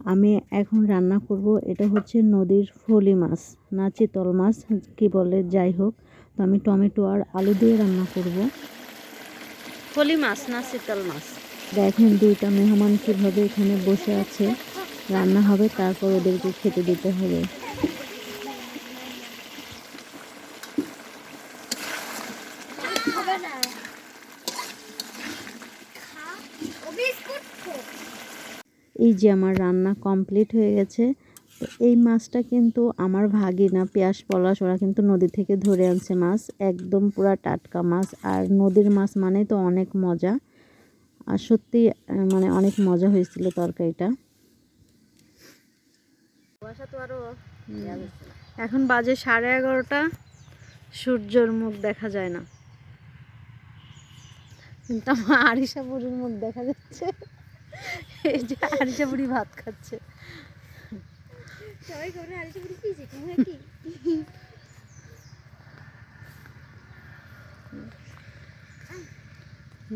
আমি এখন রান্না করব এটা হচ্ছে নদীর ফলি মাছ না চিতল মাছ কি বলে যাই হোক। তো আমি টমেটো আর আলু দিয়ে রান্না করব। ফলি মাছ না চিতল মাছ? দেখেন দুইটা মেহমান কীভাবে এখানে বসে আছে। রান্না হবে তারপর ওদেরকে খেতে দিতে হবে। এই যে আমার রান্না কমপ্লিট হয়ে গেছে। তো এই মাছটা কিন্তু আমার ভাগি না পেঁয়াজ পলাশ ওরা কিন্তু নদী থেকে ধরে আনছে মাছ। একদম পুরা টাটকা মাছ। আর নদীর মাছ মানে তো অনেক মজা। আর সত্যি মানে অনেক মজা হয়েছিল তরকারিটা। এখন বাজে সাড়ে এগারোটা। সূর্যর মুখ দেখা যায় না। কিন্তু আমার আরিসা বুড়ির মুখ দেখা যাচ্ছে। এই যে আরিসা বুড়ি ভাত খাচ্ছে সবাই কি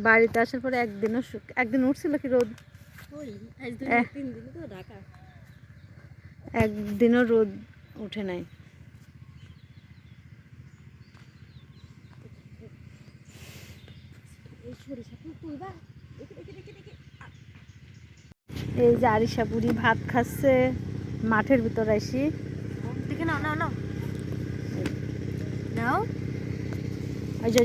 বাড়িতে আসার পরে একদিনও একদিন উঠছিল কি রোদ? একদিনও রোদ উঠে নাই। সরিষা তুলবা। দেখে দেখে দেখে দেখে এই যে আরিসা বুড়ি ভাত খাচ্ছে মাঠের ভিতর আসি। দেখে নাও নাও নাও। নাও। ওই যে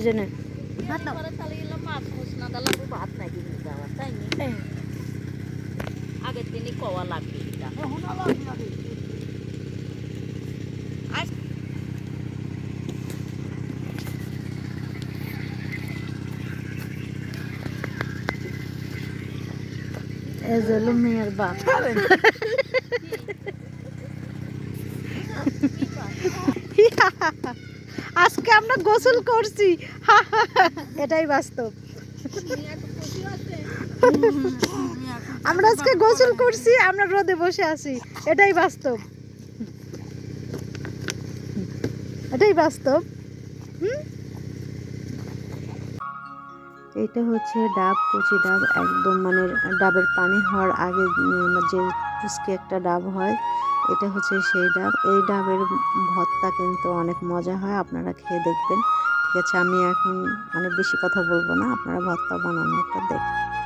আগের দিনই কওয়া লাগবে যে হলো মেয়ের বাপ আজকে আমরা গোসল করছি। এটাই বাস্তব। আমরা আজকে গোসল করছি, আমরা রোদে বসে আছি। এটাই বাস্তব। এটাই বাস্তব। হুম? এটা হচ্ছে ডাব, কচি ডাব, একদম মানে ডাবের পানি হওয়ার আগে যে ফুসকে একটা ডাব হয়, এটা হচ্ছে সেই ডাব। এই ডাবের ভর্তা কিন্তু অনেক মজা হয়, আপনারা খেয়ে দেখবেন। ঠিক আছে, আমি এখন মানে বেশি কথা বলব না, আপনারা ভর্তা বানানোটা দেখেন।